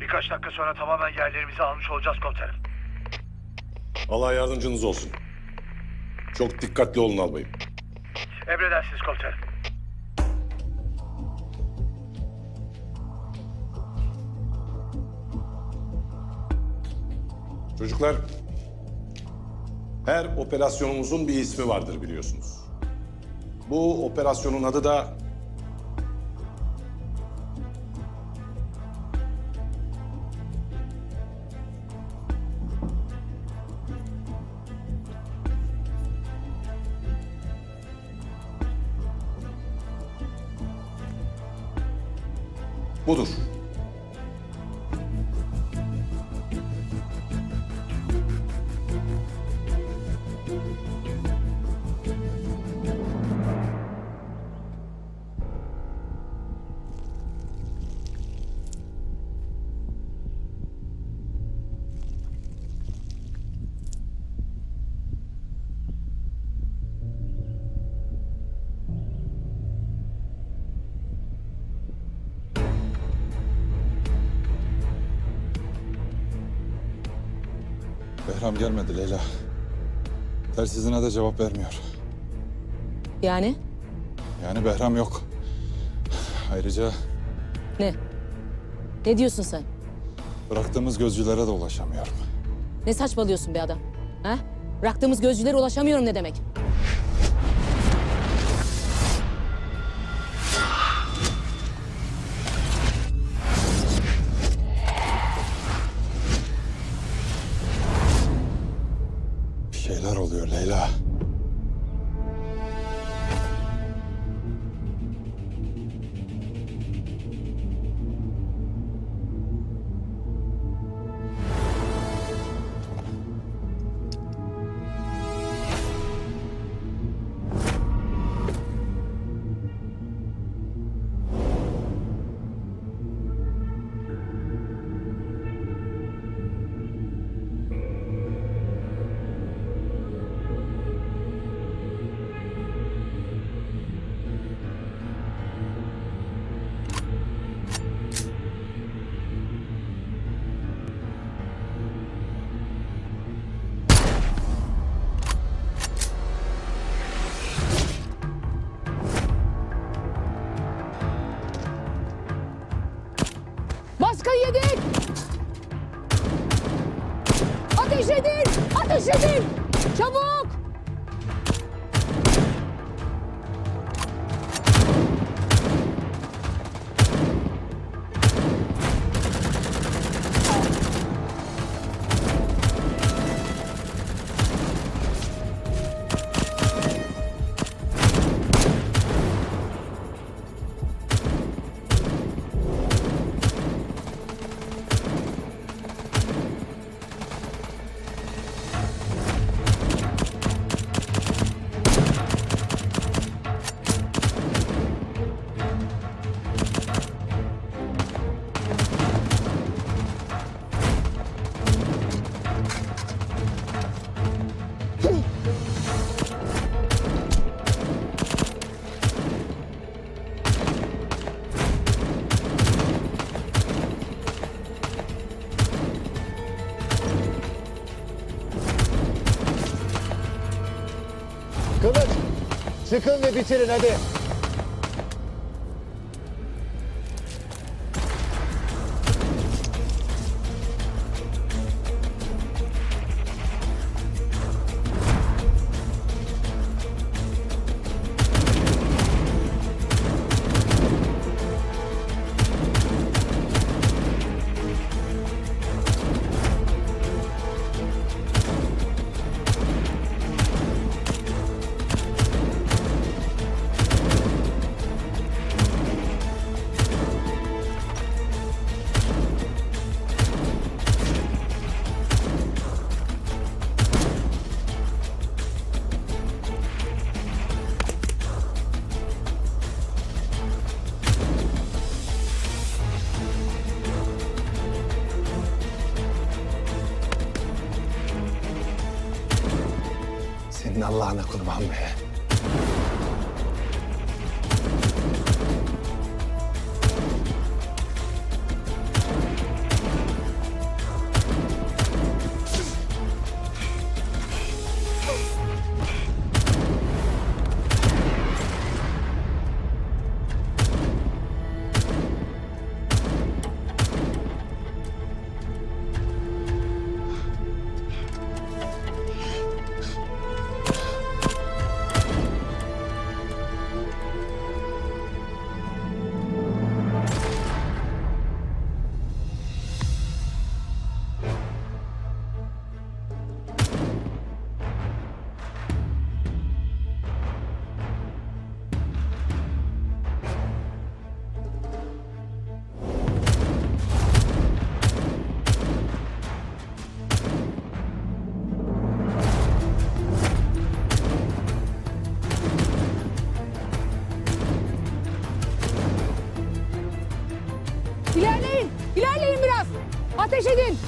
Birkaç dakika sonra tamamen yerlerimizi almış olacağız komutanım. Allah yardımcınız olsun. Çok dikkatli olun albayım. Emredersiniz komutanım. Çocuklar, her operasyonumuzun bir ismi vardır biliyorsunuz. Bu operasyonun adı da budur. Behram gelmedi Leyla. Telsizine de cevap vermiyor. Yani? Yani Behram yok. Ayrıca Ne? Ne diyorsun sen? bıraktığımız gözcülere de ulaşamıyorum. Ne saçmalıyorsun be adam? Ha? Bıraktığımız gözcülere ulaşamıyorum ne demek? Şeyler oluyor Leyla. Çıkın ve bitirin hadi. Allah'ına kurban be. Ateş edin.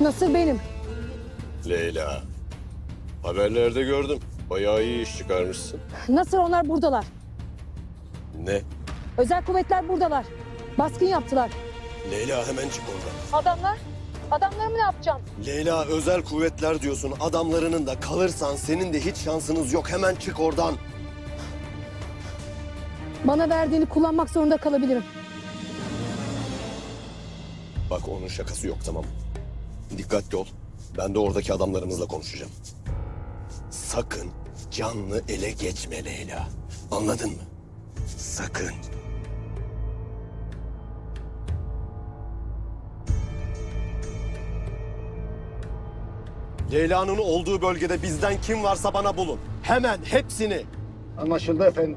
Nasıl benim? Leyla. Haberlerde gördüm. Bayağı iyi iş çıkarmışsın. Nasıl onlar buradalar? Ne? Özel kuvvetler buradalar. Baskın yaptılar. Leyla hemen çık oradan. Adamlar? Adamlarımı ne yapacağım? Leyla özel kuvvetler diyorsun. Adamlarının da kalırsan senin de hiç şansınız yok. Hemen çık oradan. Bana verdiğini kullanmak zorunda kalabilirim. Bak onun şakası yok tamam. Dikkatli ol. Ben de oradaki adamlarımızla konuşacağım. Sakın canlı ele geçme Leyla. Anladın mı? Sakın. Leyla'nın olduğu bölgede bizden kim varsa bana bulun. Hemen hepsini. Anlaşıldı efendim.